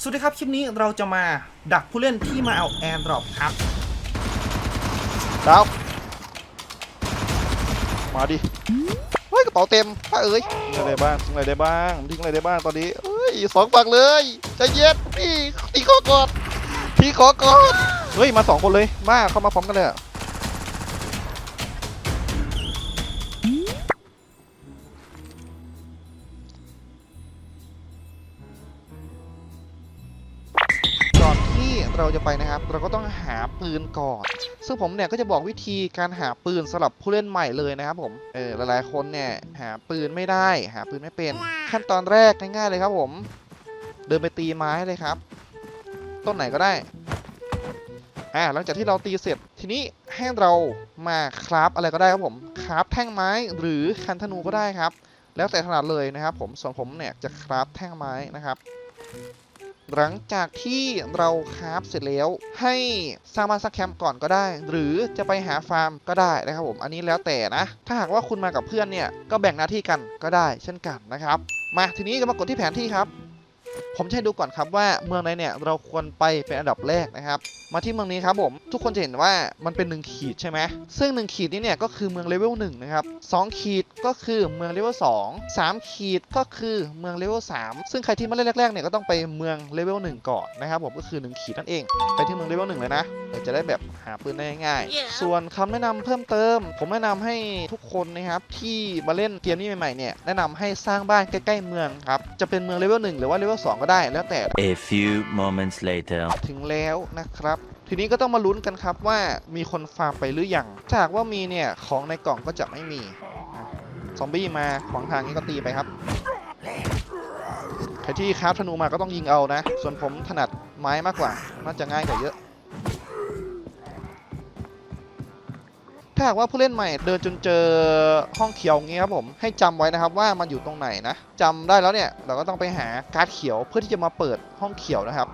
สวัสดีครับ คลิปนี้เราจะมาดักผู้เล่นที่มาเอาแอร์ดรอปครับดาวมาดิ เฮ้ยกระเป๋าเต็มป้าเอ้ยทิ้งอะไรได้บ้างทิ้งอะไรได้บ้างทิ้งอะไรได้บ้างตอนนี้เอ้ยสองฝั่งเลยใจเย็นพี่ตีขอกอดพี่ขอกอดเฮ้ยมาสองคนเลยมาเข้ามาพร้อมกันเลยอะ ไปนะครับ เราก็ต้องหาปืนก่อน ซึ่งผมเนี่ยก็จะบอกวิธีการหาปืนสำหรับผู้เล่นใหม่เลยนะครับผม เออหลายๆคนเนี่ยหาปืนไม่ได้ หาปืนไม่เป็น ขั้นตอนแรกง่ายๆเลยครับผม เดินไปตีไม้เลยครับ ต้นไหนก็ได้ อ่าหลังจากที่เราตีเสร็จทีนี้ให้เรามาคราฟอะไรก็ได้ครับผม คราฟแท่งไม้หรือคันธนูก็ได้ครับ แล้วแต่ถนัดเลยนะครับผม ส่วนผมเนี่ยจะคราฟแท่งไม้นะครับ หลังจากที่เราคราฟเสร็จแล้ว ให้สร้างบ้านสร้างแคมป์ก่อนก็ได้ หรือจะไปหาฟาร์มก็ได้นะครับผม อันนี้แล้วแต่นะ ถ้าหากว่าคุณมากับเพื่อนเนี่ย ก็แบ่งหน้าที่กันก็ได้เช่นกันนะครับ มาทีนี้ก็มากดที่แผนที่ครับ ผมจะให้ดูก่อนครับว่าเมืองไหนเนี่ยเราควรไปเป็นอันดับแรกนะครับ มาที่เมืองนี้ครับผมทุกคนจะเห็นว่ามันเป็น 1 ขีดใช่ไหมซึ่ง 1 ขีดนี้เนี่ยก็คือเมืองเลเวล1นะครับ2ขีดก็คือเมืองเลเวล2 3ขีดก็คือเมืองเลเวล3ซึ่งใครที่มาเล่นแรกๆเนี่ยก็ต้องไปเมืองเลเวล1ก่อนนะครับผมก็คือ 1 ขีดนั่นเอง ไปที่เมืองเลเวล1เลยนะเดี๋ยวจะได้แบบหาปืนได้ง่ายๆส่วนคำแนะนำเพิ่มเติม ผมแนะนำให้ทุกคนนะครับที่มาเล่นเกมนี้ใหม่ๆเนี่ยแนะนำให้สร้างบ้านใกล้ๆเมืองครับจะเป็นเมืองเลเวล1หรือว่าเลเวล2 ก็ได้แล้วแต่ A few moments later. ถึงแล้วนะครับ ทีนี้ก็ต้องมาลุ้นกันครับว่ามีคนฟาร์มไปหรือยังถ้าหากว่ามีเนี่ยของในกล่องก็จะไม่มีอะซอมบี้มาขวางทางนี้ก็ตีไปครับใครที่คราฟธนูมาก็ต้องยิงเอานะ ส่วนผมถนัดไม้มากกว่า น่าจะง่ายกว่าเยอะ ถ้าหากว่าผู้เล่นใหม่เดินจนเจอห้องเขียวอย่างงี้ครับผมให้จำไว้นะครับว่ามันอยู่ตรงไหนนะจำได้แล้วเนี่ยเราก็ต้องไปหาการ์ดเขียวเพื่อที่จะมาเปิดห้องเขียวนะครับ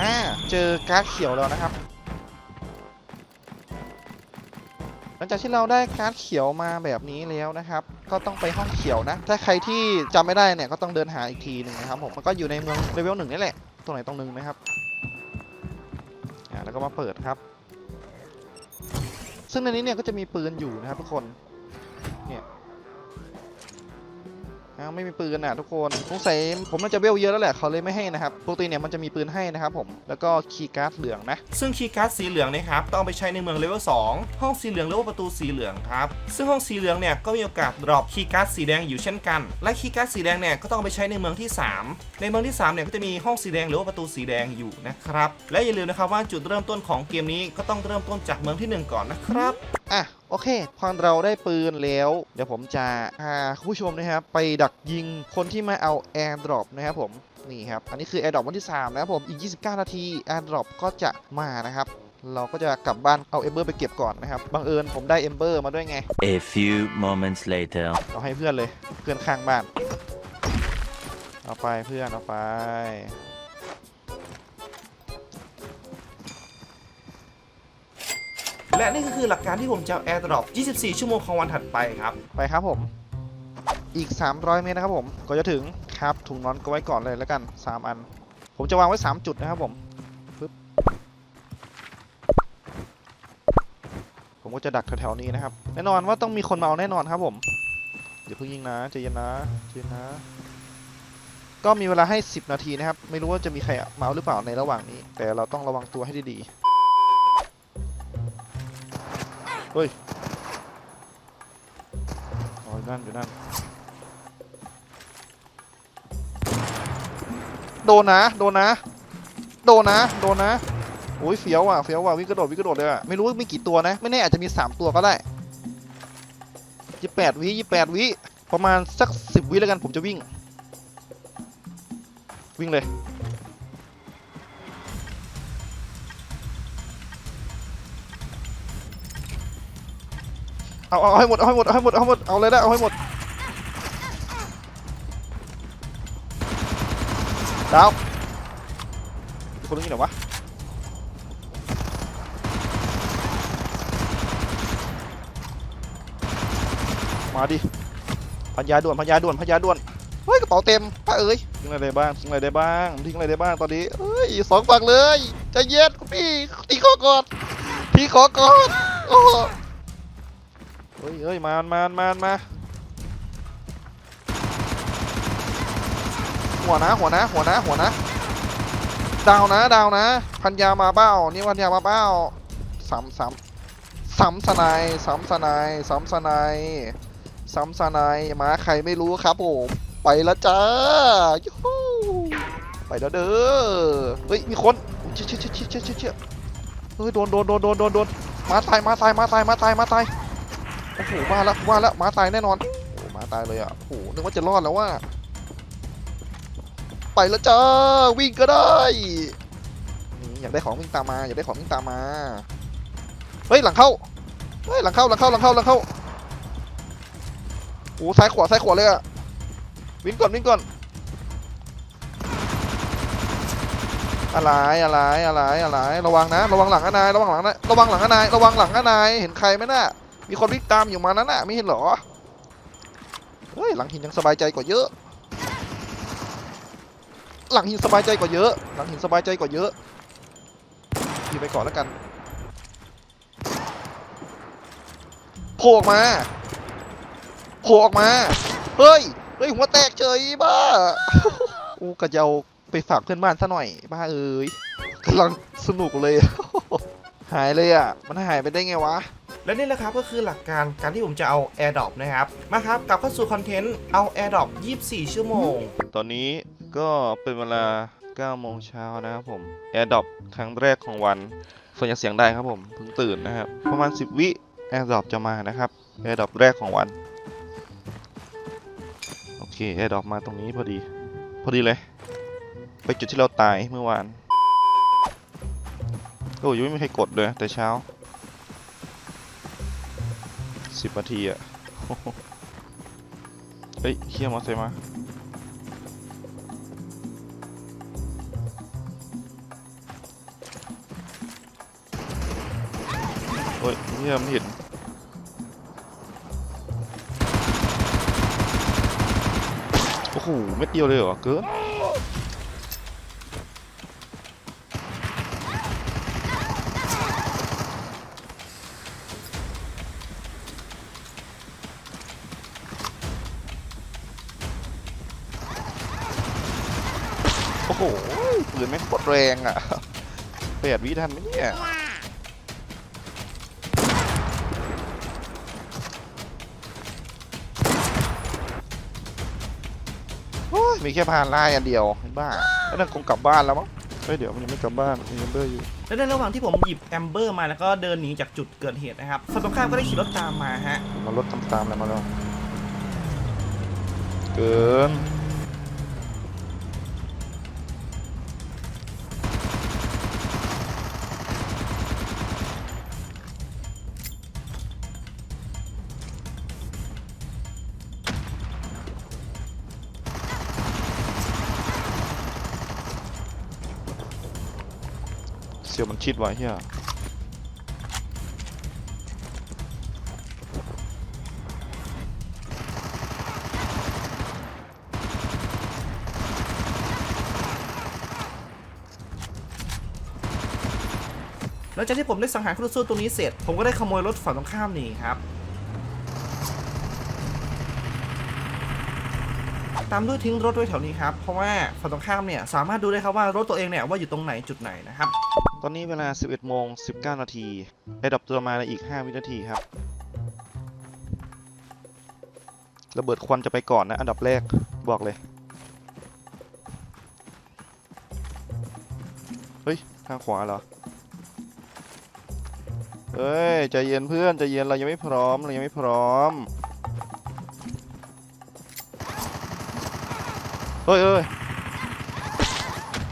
อ่าเจอการ์ดเขียวแล้วนะครับ หลังจากที่เราได้การ์ดเขียวมาแบบนี้แล้วนะครับ ก็ต้องไปห้องเขียวนะ ถ้าใครที่จำไม่ได้เนี่ยก็ต้องเดินหาอีกทีหนึ่งนะครับผมมันก็อยู่ในเมืองเลเวลหนึ่งนี่แหละตรงไหนตรงหนึ่งนะครับ แล้วก็มาเปิดครับ ซึ่งในนี้เนี่ยก็จะมีปืนอยู่นะครับทุกคน อ้าวไม่มีปืนอะทุกคนสงสัยผมน่าจะเวลเยอะแล้วแหละเขาเลยไม่ให้นะครับปกติเนี่ยมันจะมีปืนให้นะครับผมแล้วก็คีย์การ์ดเหลืองนะซึ่งคีย์การ์ดสีเหลืองนะครับต้องไปใช้ในเมืองเลเวล2ห้องสีเหลืองเรียกว่าประตูสีเหลืองครับซึ่งห้องสีเหลืองเนี่ยก็มีโอกาสดรอปคีย์การ์ดสีแดงอยู่เช่นกัน และคีย์การ์ดสีแดงเนี่ยก็ต้องไปใช้ในเมืองที่ 3 ในเมืองที่3เนี่ยก็จะมีห้องสีแดงหรือว่าประตูสีแดงอยู่นะครับและอย่าลืมนะครับว่าจุดเริ่มต้นของเกมนี้ก็ต้องเริ่มต้นจากเมืองที่หนึ่งก่อนนะครับ อะโอเคพอเราได้ปืนแล้ว เดี๋ยวผมจะพาคุณผู้ชมนะครับไปดักยิงคนที่มาเอาแอร์ดรอปนะครับผมนี่ครับอันนี้คือแอร์ดรอปวันที่ 3 นะครับผมอีก 29 นาทีแอร์ดรอปก็จะมานะครับเราก็จะกลับบ้านเอาเอมเบอร์ไปเก็บก่อนนะครับบังเอิญผมได้เอมเบอร์มาด้วยไง A few moments later. เอาให้เพื่อนเลยเพื่อนข้างบ้าน เอาไปเพื่อนเอาไป และนี่ก็คือหลักการที่ผมจะแอร์ดรอป 24 ชั่วโมงของวันถัดไปครับ ไปครับผม อีก 300 เมตรนะครับผมก็จะถึงครับถุงนอนก็ไว้ก่อนเลยแล้วกัน 3 อัน ผมจะวางไว้ 3 จุดนะครับผมปึ๊บผมก็จะดักแถวๆนี้นะครับ แน่นอนว่าต้องมีคนมาเอาแน่นอนครับผมอย่าเพิ่งยิงนะใจเย็นนะใจเย็นนะ ก็มีเวลาให้ 10 นาทีนะครับ ไม่รู้ว่าจะมีใครมาเอาหรือเปล่าในระหว่างนี้ แต่เราต้องระวังตัวให้ดีๆ อยู่นั่นอยู่นั่นโดนนะ โดนนะ โดนนะ โดนนะโอ้ยเฟี้ยวอะเฟี้ยวอะวิ่งกระโดดวิ่งกระโดดเลยอะไม่รู้มีกี่ตัวนะ ไม่แน่อาจจะมี3ตัวก็ได้ยี่แปดวิยี่แปดวิประมาณสักสิบวิแล้วกันผมจะวิ่ง วิ่งเลย เอาเอาให้หมดเอาให้หมดเอาให้หมดเอาให้หมดเอาเลยได้เอาให้หมดดาวคนนึงอยู่ไหนวะมาดิพันยาด่วนพันยาด่วนพันยาด่วนเฮ้ยกระเป๋าเต็มป้าเอ้ยทิ้งอะไรได้บ้างทิ้งอะไรได้บ้างทิ้งอะไรได้บ้างตอนนี้เอ้ยสองฝั่งเลยใจเย็นคุณพี่ตีขอก่อนพี่ขอก่อนโอ้ ฮ้ยเฮ้ยมานมานมานมาหัวนะหัวนะหัวนะหัวนะ ดาวนะดาวนะ พันยามาเบ้านี่พันยามาเบ้าสามสามสามสนายสามสนายสามสนายสามสนายมาใครไม่รู้ครับผมไปล้วจ้ายูฮูไปแล้วเด้อเฮ้ยมีคนเชี่ยเชี่ยเชี่ยเชี่ยเชี่ยเชี่ยเชี่ยเฮ้ยโดนโดนโดนโดนโดนโดนมาตายมาตายมาตายมาตายมาตาย โอ้โหว่าแล้วว่าแล้วมาตายแน่นอนโอ้โหมาตายเลยอะโอ้โหนึกว่าจะรอดแล้วว่า ไปแล้วจ้าวิ่งก็ได้อยากได้ของวิ่งตามมาอยากได้ของวิ่งตามมาเฮ้ยหลังเข้าเฮ้ยหลังเข้าหลังเข้าหลังเข้าหลังเข้าโอ้ซ้ายขวาซ้ายขวาเลยอะวิ่งก่อนวิ่งก่อนอะไรอะไรอะไรอะไรระวังนะ ระวังหลังอนายระวังหลังนะระวังหลังอนายระวังหลังอนายเห็นใครไหมน่ะ มีคนวิ่งตามอยู่มานั้นน่ะไม่เห็นหรอ เฮ้ยหลังหินยังสบายใจกว่าเยอะ หลังหินสบายใจกว่าเยอะ หลังหินสบายใจกว่าเยอะพี่ไปก่อนแล้วกันโผล่ออกมาโผล่ออกมา เฮ้ย เฮ้ยหัวแตกเฉยบ้ากูกะจะเอาไปฝากเพื่อนบ้านซะหน่อย บ้าเอ้ยกำลังสนุกเลย หายเลยอะ มันหายไปได้ไงวะ และนี่แหละครับก็คือหลักการการที่ผมจะเอา AirDrop นะครับมาครับกลับเข้าสู่คอนเทนต์เอา AirDrop 24 ชั่วโมง ตอนนี้ก็เป็นเวลา9โมงเช้านะครับผม AirDrop ครั้งแรกของวันส่วนจะเสียงได้ครับผมเพิ่งตื่นนะครับประมาณ 10 วิ AirDrop จะมานะครับ AirDrop แรกของวันโอเค AirDrop มาตรงนี้พอดี พอดีเลย ไปจุดที่เราตายเมื่อวานโอ้ยยังไม่มีใครกดเลยแต่เช้า 10นาทีอะเฮ้ยเฮียมอเตอร์มาโอ้ยเฮียไม่เห็นโอ้โหเม็ดเดียวเลยเหรอเกิน โอ้โห ปืนไม่งโคตรแรงอะแปดวิทันไหมเนี่ยโอ้ยมีแค่พานไล่อันเดียวไอ้บ้าแล้วนั่นคงกลับบ้านแล้วมั้งเฮ้ยเดี๋ยวมันยังไม่กลับบ้านมีเงินเบอร์อยู่ และในระหว่างที่ผมหยิบแอมเบอร์มาแล้วก็เดินหนีจากจุดเกิดเหตุนะครับฝั่งตรงข้ามก็ได้ขี่รถตามมาฮะ มารถตามตามๆอะไรมาแล้วเกิน ชิดไว้เฮียหลังจากที่ผมได้สังหารคู่ต่อสู้ตรงนี้เสร็จ ผมก็ได้ขโมยรถฝั่งตรงข้ามนี่ครับ ตามด้วยทิ้งรถไว้แถวนี้ครับ เพราะว่าฝั่งตรงข้ามเนี่ยสามารถดูได้ครับว่ารถตัวเองเนี่ยว่าอยู่ตรงไหนจุดไหนนะครับ ตอนนี้เวลา 11โมง19 นาทีได้ดับตัวมาในอีก 5 วินาทีครับ ระเบิดควันจะไปก่อนนะ อันดับแรกบอกเลย เฮ้ย ทางขวาเหรอ เฮ้ย ใจเย็นเพื่อน ใจเย็น เรายังไม่พร้อม เรายังไม่พร้อม เฮ้ยเอ้ย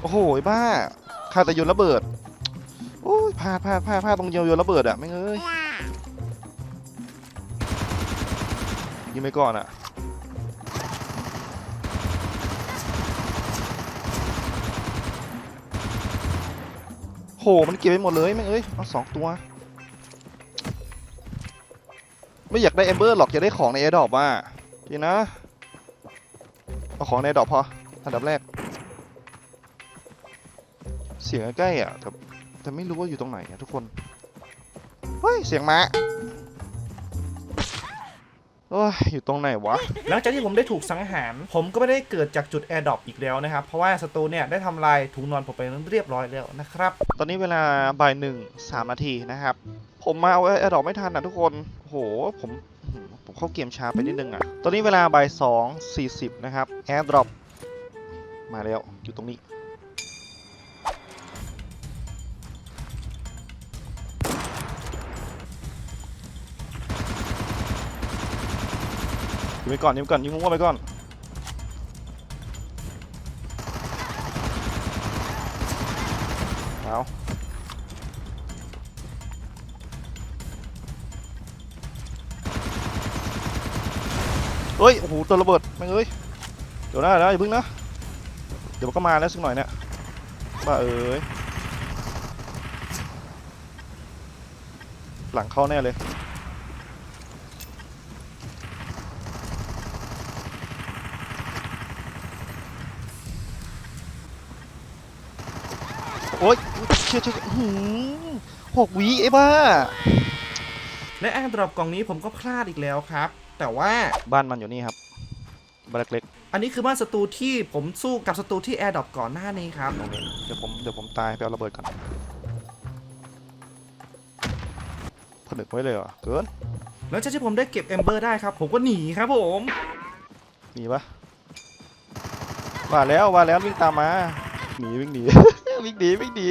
โอ้โหบ้าคาแต่โยนระเบิด พลาดพลาดพลาดพลาดตรงโยนโยนระเบิดอะไม่เอ้ยยิงไปก่อนอะโหมันเก็บไปหมดเลยแม่งเอ้ยเอาสองตัว ไม่อยากได้แอมเบอร์หรอกอยากได้ของในแอร์ดรอปอะจริงนะเอาของในดอกพออันดับแรก เสียงใกล้อะแต่ แต่ไม่รู้ว่าอยู่ตรงไหนอะทุกคน เฮ้ย เสียงม้าโอ้ยอยู่ตรงไหนวะ หลังจากที่ผมได้ถูกสังหาร ผมก็ไม่ได้เกิดจากจุดแอร์ดรอปอีกแล้วนะครับ เพราะว่าศัตรูเนี่ยได้ทำลายถุงนอนผมไปเรียบร้อยแล้วนะครับ ตอนนี้เวลาบ่ายหนึ่งสามนาทีนะครับ ผมมาเอาแอร์ดรอปไม่ทันนะทุกคนโอ้โหผมอื้อหือผมเข้าเกมช้าไปนิดนึงอะ ตอนนี้เวลาบ่ายสองสี่สิบนะครับ แอร์ดรอปมาแล้วอยู่ตรงนี้ ยิงไปก่อนยิงไปก่อนยิงมั่วไปก่อนเอาเฮ้ย โอ้โหตัวระเบิดแม่งเอ้ย เดี๋ยวนะเดี๋ยวนะอย่าพึ่งนะ เดี๋ยวมันก็มาแล้วสักหน่อยเนี่ยบ้าเอ้ย หลังเข้าแน่เลย อ๊ยเชี่ยเชี่ยเชี่ยอื้อหือหกวิไอ้บ้า และแอร์ดรอปกล่องนี้ผมก็พลาดอีกแล้วครับ แต่ว่าบ้านมันอยู่นี่ครับบ้านเล็กอันนี้คือบ้านศัตรูที่ผมสู้กับศัตรูที่แอร์ดรอปก่อนหน้านี้ครับๆตรงนี้เดี๋ยวผมเดี๋ยวผมตายไปเอาระเบิดก่อนผนึกไว้เลยเหรอเกินหลังจากที่ผมได้เก็บเอมเบอร์ได้ครับ ผมก็หนีครับผมมีปะว่าแล้วว่าแล้ววิ่งตามมาหนีวิ่งหนี วิ่งหนีวิ่งหนี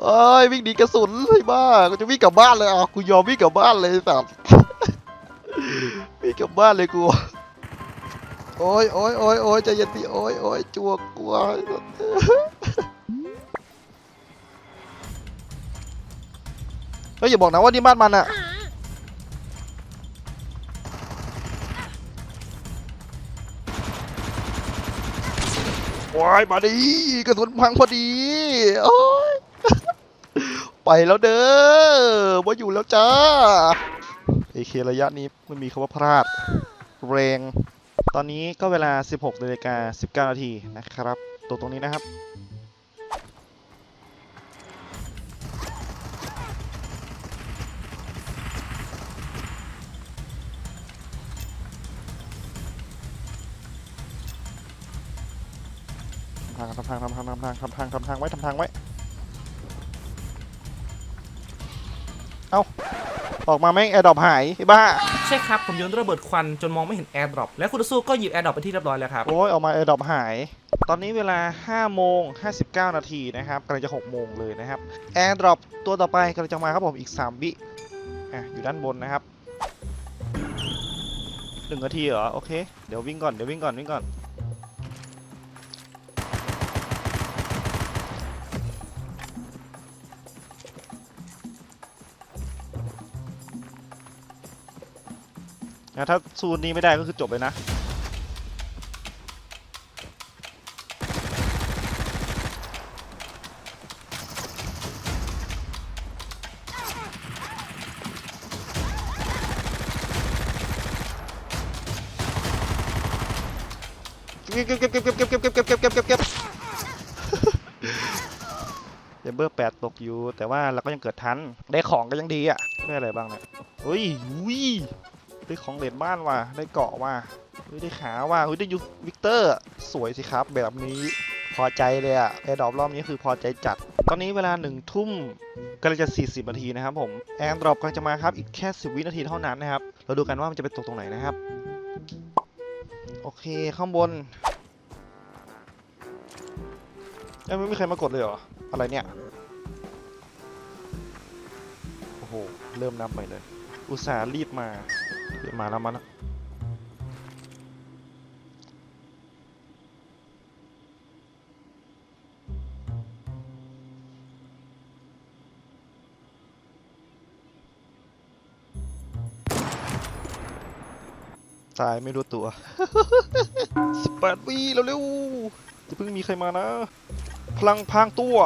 โอ้ยวิ่งหนีกระสุนไอ้บ้ากูจะวิ่งกลับบ้านเลยอะกูยอมวิ่งกลับบ้านเลยสัตว์วิ่งกลับบ้านเลยกูโอ้ยโอ้ยโอ้ยโอ้ยใจเย็นดิโอ้ยโอ้ยจัวกลัวเฮ้ยอย่าบอกนะว่านี่บ้านมันอะ ว้ายมาดิกระสุนพังพอดีโอ้ยไปแล้วเด้อมาอยู่แล้วจ้าเอเคระยะนี้ไม่มีคำว่าพลาดแรงตอนนี้ก็เวลา 16นาฬิกา19นาทีนะครับ ตัวตรงนี้นะครับ ทำทางทำทางทำทางทำทางทำทางทำทางไว้ทำทางไว้ เอ้า ออกมาแม่งแอร์ดรอปหายไอ้บ้า ใช่ครับ ผมโยนระเบิดควันจนมองไม่เห็นแอร์ดรอปและคุณสู้ก็หยิบแอร์ดรอปไปที่เรียบร้อยแล้วครับ โอ้ยออกมาแอร์ดรอปหาย ตอนนี้เวลา5โมง59 นาทีนะครับกำลังจะ6โมงเลยนะครับแอร์ดรอปตัวต่อไปกำลังจะมาครับผมอีก3วิอะอยู่ด้านบนนะครับหนึ่งนาทีเหรอ โอเค เดี๋ยววิ่งก่อน เดี๋ยววิ่งก่อน วิ่งก่อน นะถ้าซูนนี้ไม่ได้ก็คือจบเลยนะเก็บเก็บเก็บเก็บเก็บเก็บเก็บเก็บเก็บเก็บเก็บเก็บเดมเบอร์แปดตกอยู่ แต่ว่าเราก็ยังเกิดทัน ได้ของก็ยังดีอะได้อะไรบ้างเนี่ยเฮ้ยวิ ได้ของเหรียญบ้านว่ะได้เกาะว่ะเฮ้ยได้ขาว่ะเฮ้ยได้ยูวิกเตอร์ สวยสิครับ แบบนี้พอใจเลยอะแอร์ดรอปรอบนี้คือพอใจจัด ตอนนี้เวลาหนึ่งทุ่มกำลังจะ 40 นาทีนะครับผมแอร์ดรอปกำลังจะมาครับ อีกแค่ 10 วินาทีเท่านั้นนะครับ เราดูกันว่ามันจะไปตกตรงไหนนะครับ โอเคข้างบนเอ้ยไม่มีใครมากดเลยเหรอ อะไรเนี่ย โอ้โห เริ่มนำไปเลย อุตส่าห์รีบมา มาแล้วมาแล้วตายไม่รู้ตัว18วิเร็วๆจะเพิ่งมีใครมานะ พลังพางตัว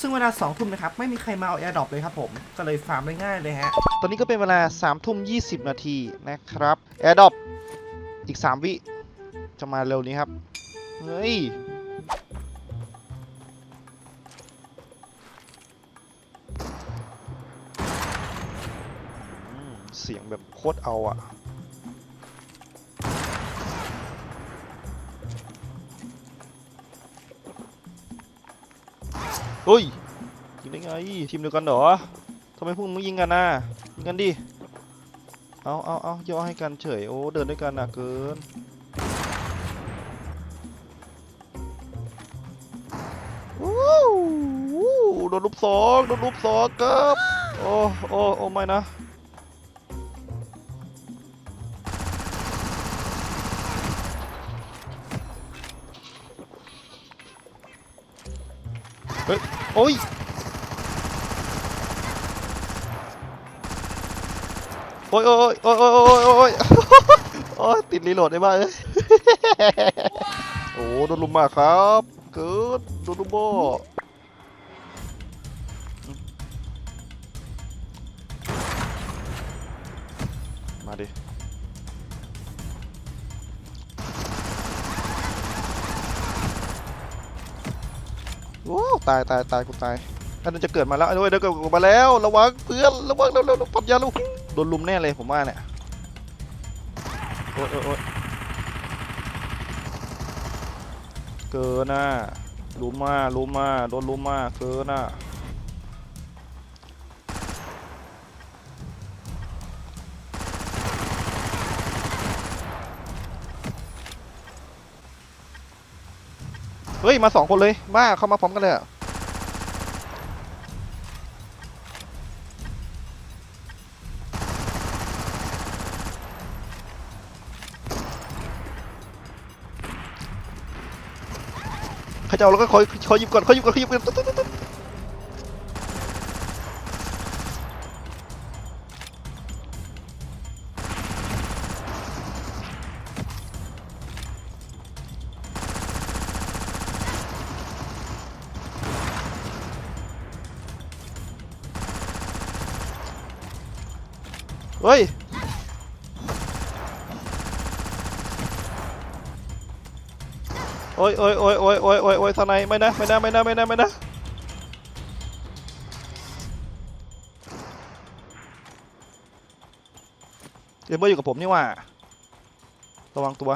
ซึ่งเวลาสองทุ่มนะครับไม่มีใครมาเอาแอร์ดรอปเลยครับผม ก็เลยฟาร์มได้ง่ายเลยฮะ ตอนนี้ก็เป็นเวลา3ทุ่ม20นาทีนะครับแอร์ดรอปอีก 3 วิ จะมาเร็วนี้ครับ เฮ้ยเสียงแบบโคตรเอาอะ เฮ้ยยิงได้ไงทีมเดียวกันเหรอทำไมพวกมึงไม่ยิงกันน่ะยิงกันดิเอาเอาเอาย่อให้กันเฉยโอ้เดินด้วยกันน่ะเกินโดนลูกสองโดนลูกสองครับโอ้โอ้โอ้ไม่นะ ฮ้ยโอ้ยโอ้ยโอ้ยโอ้ยโอ้ยโอ้ยโอ้ยโอ้ยติดรีโหลดได้บ้างเอ้ยโอ้โดนลุมมาครับเกิดโดนลุมโบมาดิ โอ้ตายตายตายกูตายอันนั้นจะเกิดมาแล้วเอ้ยเดี๋ยวเกิดมาแล้วระวังเพื่อนระวังเร็วเร็วเร็วปัดยาลูกโดนลุมแน่เลยผมว่าเนี่ยโอ้ยโอ้ยโอ้ยเกินน่ะลุมมาลุมมาโดนลุมมาเกินน่ะ เฮ้ย มาสองคนเลยบ้าเข้ามาพร้อมกันเลยอะเขาจะเอาแล้วก็คอยคอยยิบก่อนคอยยิบก่อนคอยยิบก่อน เฮ้ย โอ้ยโอ้ยโอ้ยโอ้ยโอ้ยโอ้ยโอ้ยทนายไม่นะไม่นะไม่นะไม่นะไม่นะเอเบอร์อยู่กับผมนี่ว่า ระวังตัว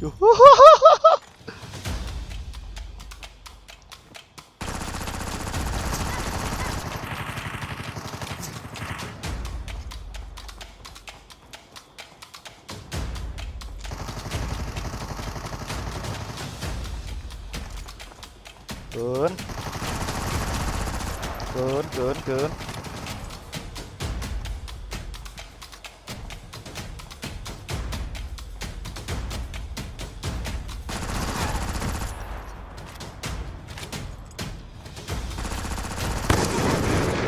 อยู่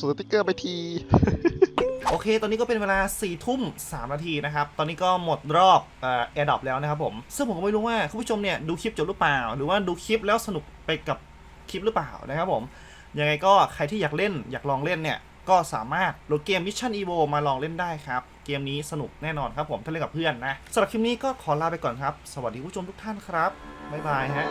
ส่งสติ๊กเกอร์ไปที โอเค ตอนนี้ก็เป็นเวลา4ี่ทุ่มสนาทีนะครับ ตอนนี้ก็หมดรอบเอ่อแอร์ดรอปแล้วนะครับผม ซึ่งผมก็ไม่รู้ว่าคุณผู้ชมเนี่ยดูคลิปจบหรือเปล่า หรือว่าดูคลิปแล้วสนุกไปกับคลิปหรือเปล่านะครับผม ยังไงก็ใครที่อยากเล่นอยากลองเล่นเนี่ย ก็สามารถโหลดเกม Mission Evo มาลองเล่นได้ครับ เกมนี้สนุกแน่นอนครับผมถ้าเล่นกับเพื่อนนะสำหรับคลิปนี้ก็ขอลาไปก่อนครับ สวัสดีผู้ชมทุกท่านครับ บ๊ายบายฮะ